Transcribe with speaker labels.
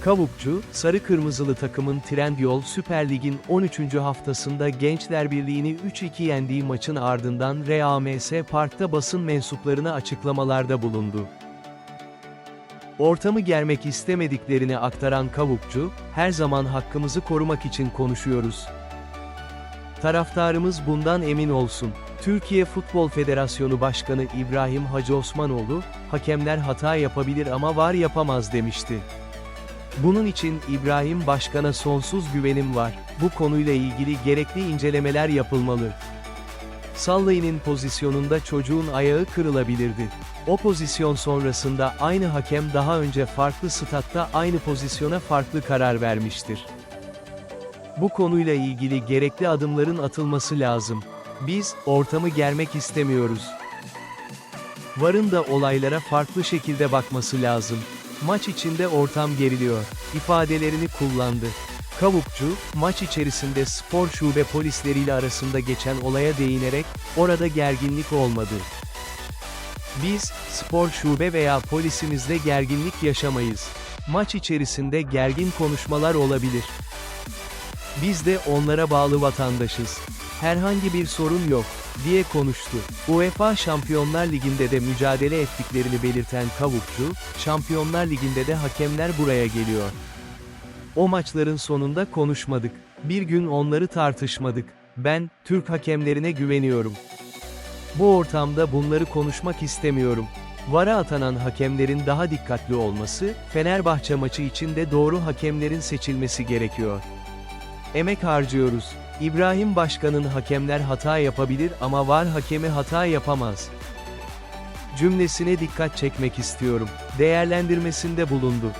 Speaker 1: Kavukçu, sarı kırmızılı takımın Trendyol Süper Lig'in 13. haftasında Gençler Birliği'ni 3-2 yendiği maçın ardından RAMS Park'ta basın mensuplarına açıklamalarda bulundu. Ortamı germek istemediklerini aktaran Kavukçu, her zaman hakkımızı korumak için konuşuyoruz. Taraftarımız bundan emin olsun. Türkiye Futbol Federasyonu Başkanı İbrahim Hacı Osmanoğlu, hakemler hata yapabilir ama var yapamaz demişti. Bunun için İbrahim Başkan'a sonsuz güvenim var. Bu konuyla ilgili gerekli incelemeler yapılmalı. Sallayın'ın pozisyonunda çocuğun ayağı kırılabilirdi. O pozisyon sonrasında aynı hakem daha önce farklı statta aynı pozisyona farklı karar vermiştir. Bu konuyla ilgili gerekli adımların atılması lazım. Biz, ortamı germek istemiyoruz. Varın da olaylara farklı şekilde bakması lazım. Maç içinde ortam geriliyor, ifadelerini kullandı. Kavukçu, maç içerisinde spor şube polisleriyle arasında geçen olaya değinerek, orada gerginlik olmadı. Biz, spor şube veya polisimizde gerginlik yaşamayız. Maç içerisinde gergin konuşmalar olabilir. Biz de onlara bağlı vatandaşız. Herhangi bir sorun yok, diye konuştu. UEFA Şampiyonlar Ligi'nde de mücadele ettiklerini belirten Kavukçu, Şampiyonlar Ligi'nde de hakemler buraya geliyor. O maçların sonunda konuşmadık. Bir gün onları tartışmadık. Ben, Türk hakemlerine güveniyorum. Bu ortamda bunları konuşmak istemiyorum. VAR'a atanan hakemlerin daha dikkatli olması, Fenerbahçe maçı için de doğru hakemlerin seçilmesi gerekiyor. Emek harcıyoruz. İbrahim Başkan'ın hakemler hata yapabilir ama VAR hakemi hata yapamaz. Cümlesine dikkat çekmek istiyorum. Değerlendirmesinde bulundu.